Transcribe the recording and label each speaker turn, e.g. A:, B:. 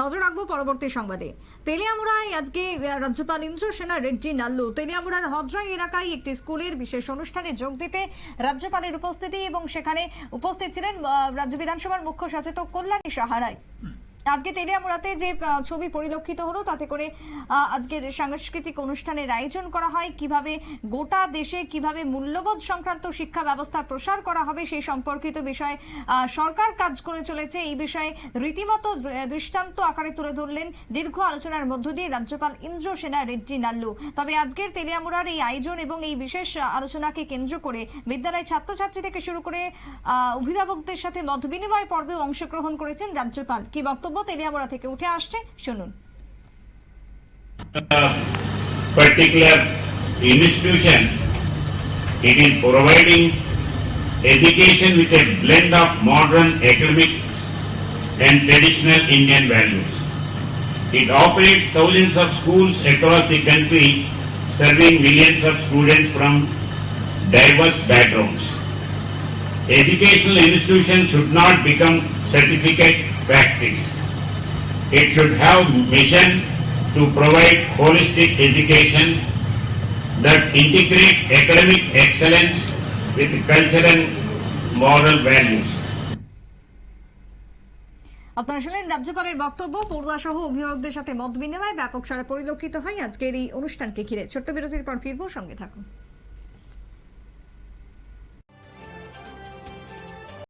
A: নজর রাখব পরবর্তী সংবাদে। তেলিয়ামুড়ায় আজকে রাজ্যপাল ইন্দ্র সেনা রেড্ডি নাল্লু। তেলিয়ামুড়ার হদ্রাই এলাকায় একটি স্কুলের বিশেষ অনুষ্ঠানে যোগ দিতে রাজ্যপালের উপস্থিতি এবং সেখানে উপস্থিত ছিলেন রাজ্য বিধানসভার মুখ্য সচেতক কল্যাণী সাহারায় আজকে তেলিয়ামুড়াতে যে ছবি পরিলক্ষিত হলো, তাতে করে আজকের সাংস্কৃতিক অনুষ্ঠানের আয়োজন করা হয়। কীভাবে গোটা দেশে কীভাবে মূল্যবোধ সংক্রান্ত শিক্ষা ব্যবস্থার প্রসার করা হবে, সেই সম্পর্কিত বিষয়ে সরকার কাজ করে চলেছে। এই বিষয়ে রীতিমতো দৃষ্টান্ত আকারে তুলে ধরলেন দীর্ঘ আলোচনার মধ্য দিয়ে রাজ্যপাল ইন্দ্র সেনা, রেড্ডি নাল্লু। তবে আজকের তেলিয়ামুড়ার এই আয়োজন এবং এই বিশেষ আলোচনাকে কেন্দ্র করে বিদ্যালয় ছাত্রছাত্রী থেকে শুরু করে অভিভাবকদের সাথে মত বিনিময় পর্বেও অংশগ্রহণ করেছেন রাজ্যপাল। কি বক্তব্য তেলিয়ামুড়া থেকে উঠে আসছে শুনুন
B: particular institution, it is providing education with a blend of modern academics and traditional Indian values. It operates thousands of schools across the country, serving millions of students from diverse backgrounds. Educational institutions should not become certificate factories. It should have mission to provide holistic education that integrate academic excellence with cultural moral values.
A: আপনারা শুনলেন রাজ্যপালের বক্তব্য পড়ুয়া সহ অভিভাবকদের সাথে মত বিনিময় ব্যাপক সারা পরিলক্ষিত হয় আজকের এই অনুষ্ঠানকে ঘিরে ছোট্ট বিরতির পর ফিরবো সঙ্গে থাকুন